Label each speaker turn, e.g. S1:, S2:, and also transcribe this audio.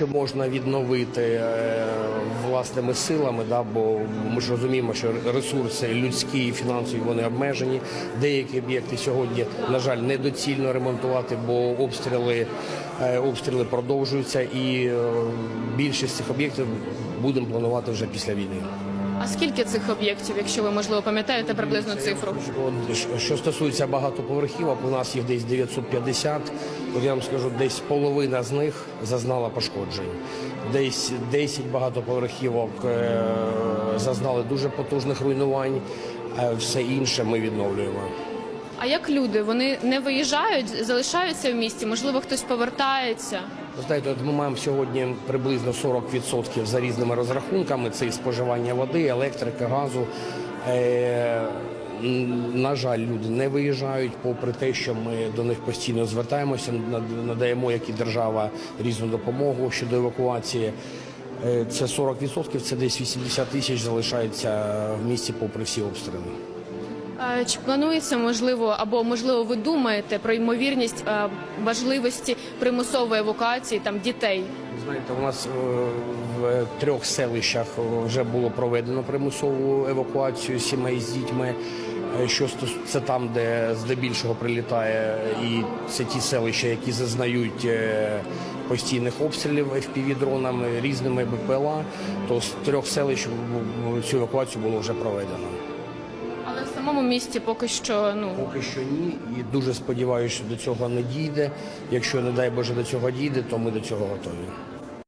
S1: що можна відновити е, власними силами, да, бо ми ж розуміємо, що ресурси людські і фінансові вони обмежені. Деякі об'єкти сьогодні, на жаль, недоцільно ремонтувати, бо обстріли, е, обстріли продовжуються, і е, більшість цих об'єктів будемо планувати вже після війни.
S2: А скільки цих об'єктів, якщо ви можливо пам'ятаєте приблизну цифру?
S1: От, що- стосується багатоповерхівок, у нас їх десь 950. От я вам скажу, десь половина з них зазнала пошкоджень. Десь 10 багатоповерхівок е, зазнали дуже потужних руйнувань, а все інше ми відновлюємо.
S2: А як люди? Вони не виїжджають, залишаються в місті? Можливо, хтось повертається?
S1: Знаєте, от ми маємо сьогодні приблизно 40% за різними розрахунками. Це і споживання води, електрики, газу. Е, на жаль, люди не виїжджають, попри те, що ми до них постійно звертаємося, над- надаємо як і держава різну допомогу щодо евакуації. Е, Це 40%, це десь 80 тисяч залишається в місті попри всі обстріли.
S2: Е, Чи планується можливо, або можливо, ви думаєте про ймовірність е, важливості примусової евакуації там дітей?
S1: Знаєте, у нас е, в трьох селищах вже було проведено примусову евакуацію сімей з дітьми. Що це там, де здебільшого прилітає, і це ті селища, які зазнають постійних обстрілів FPV-дронами, різними БПЛА, то з трьох селищ цю евакуацію було вже проведено.
S2: Самому місті поки що ну
S1: Поки що ні, і дуже сподіваюся, що до цього не дійде. Якщо не дай Боже до цього дійде, то ми до цього готові.